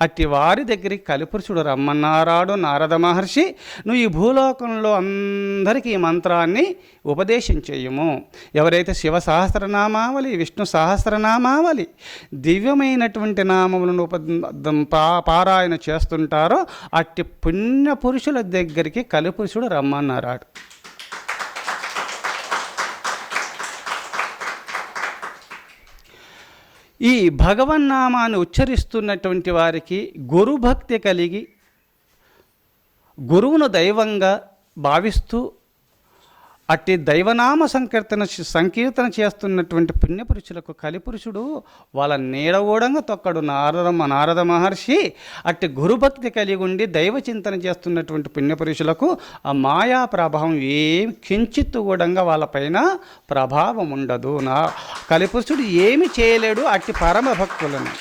అట్టి వారి దగ్గరికి కలిపురుషుడు రమ్మన్నారాడు నారద మహర్షి నువ్వు ఈ భూలోకంలో అందరికీ ఈ మంత్రాన్ని ఉపదేశం చేయము. ఎవరైతే శివ సహస్రనామావళి విష్ణు సహస్రనామావళి దివ్యమైనటువంటి నామములను ఉప పా- పారాయణ చేస్తుంటారో అట్టి పుణ్య పురుషుల దగ్గరికి కలిపురుషుడు రమ్మన్నారాడు. ఈ భగవన్నామాన్ని ఉచ్చరిస్తున్నటువంటి వారికి గురుభక్తి కలిగి గురువును దైవంగా భావిస్తూ అట్టి దైవనామ సంకీర్తన సంకీర్తన చేస్తున్నటువంటి పుణ్యపురుషులకు కలిపురుషుడు వాళ్ళ నీడగూడంగా తొక్కడు నారద నారద మహర్షి. అట్టి గురుభక్తి కలిగి ఉండి దైవ చింతన చేస్తున్నటువంటి పుణ్యపురుషులకు ఆ మాయా ప్రభావం ఏమి కించిత్తు కూడంగా వాళ్ళపైన ప్రభావం ఉండదు. నా కలిపురుషుడు ఏమి చేయలేడు అట్టి పరమ భక్తులను.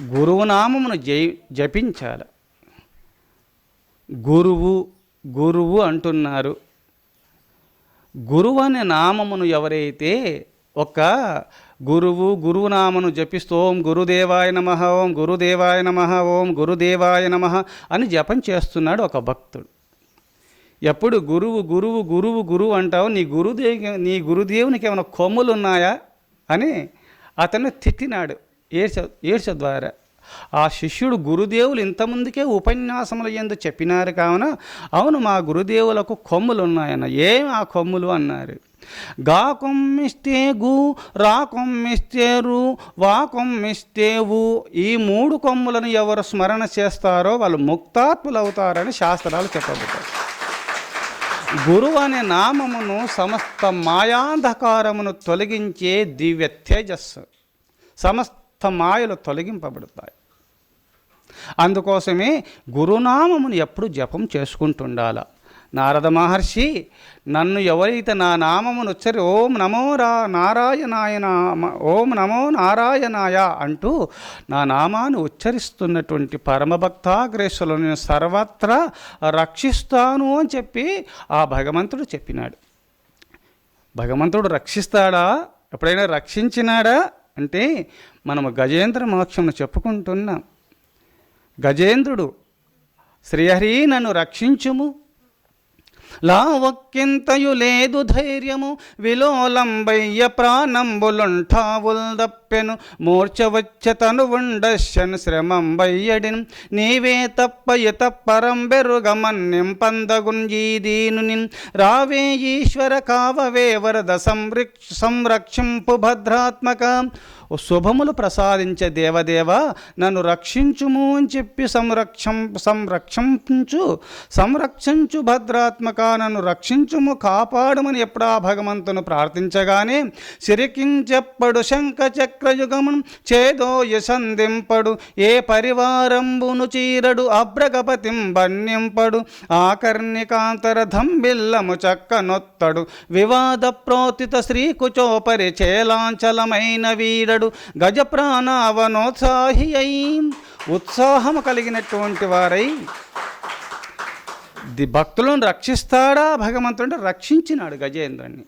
గురువు నామమును జై జపించాలి. గురువు గురువు అంటున్నారు. గురువు అనే నామమును ఎవరైతే ఒక గురువు గురువు నామను జపిస్తూ ఓం గురుదేవాయ నమ ఓం గురుదేవాయ నమ ఓం గురుదేవాయ నమ అని జపం చేస్తున్నాడు ఒక భక్తుడు. ఎప్పుడు గురువు గురువు గురువు గురువు అంటావు నీ గురుదేవి నీ గురుదేవునికి ఏమైనా కొమ్ములు ఉన్నాయా అని అతను తిట్టినాడు ఏడ్చ ఏడ్చ ద్వారా. ఆ శిష్యుడు గురుదేవులు ఇంతమందికే ఉపన్యాసములు ఎందు చెప్పినారు కావున అవును మా గురుదేవులకు కొమ్ములు ఉన్నాయన్న ఏం ఆ కొమ్ములు అన్నారు? గా కొమ్మిస్తే గు రా కొమ్మిస్తేరు వా కొమ్మిస్తేవు ఈ మూడు కొమ్ములను ఎవరు స్మరణ చేస్తారో వాళ్ళు ముక్తాత్ములు అవుతారని శాస్త్రాలు చెప్పబడ్డారు గురువు అనే నామమును సమస్త మాయాంధకారమును తొలగించే దివ్య తేజస్సు. సమస్త మాయలు తొలగింపబడతాయి. అందుకోసమే గురునామమును ఎప్పుడు జపం చేసుకుంటుండాల. నారద మహర్షి నన్ను ఎవరైతే నా నామమును ఉచ్చరి ఓం నమో రా నారాయణాయన ఓం నమో నారాయణాయ అంటూ నా నామాన్ని ఉచ్చరిస్తున్నటువంటి పరమభక్తాగ్రేసులను నేను సర్వత్రా రక్షిస్తాను అని చెప్పి ఆ భగవంతుడు చెప్పినాడు. భగవంతుడు రక్షిస్తాడా? ఎప్పుడైనా రక్షించినాడా? అంటే మనము గజేంద్ర మోక్షమును చెప్పుకుంటున్నాం గజేంద్రుడు శ్రీహరి నన్ను రక్షించుము. లా ఒక్కింతయు లేదు ధైర్యము విలోలంబయ్య ప్రాణంబులుంఠావుల్దప్ప తప్పెను మూర్చవచ్చతను వచ్చ తను శ్రమం బయ్యడిన్ నీవే తప్ప ఇతప్పరం బెరుగమన్యం పందగుంజీదీను నిన్ రావే ఈశ్వర కావవే వరద సంరక్ష సంరక్షింపు భద్రాత్మక. శుభములు ప్రసాదించే దేవదేవ నన్ను రక్షించుము అని చెప్పి సంరక్షం సంరక్షించు సంరక్షించు భద్రాత్మక నన్ను రక్షించుము కాపాడమని ఎప్పుడా భగవంతును ప్రార్థించగానే సిరికించెప్పడు శంఖ చక్రయుగమును చేదో సంధింపడు ఏ పరివారంబును చీరడు అబ్రగపతిం బన్నింపడు ఆకర్ణికాంతర ధంబిల్లము చక్కనొత్తడు. వివాద ప్రోతిత శ్రీకుచోపరి చేలాంచలమైన వీడడు. గజప్రాణావనోత్సాహి అయి ఉత్సాహము కలిగినటువంటి వారై ది భక్తులను రక్షిస్తాడా? భగవంతుడు రక్షించినాడు గజేంద్రుణ్ణి.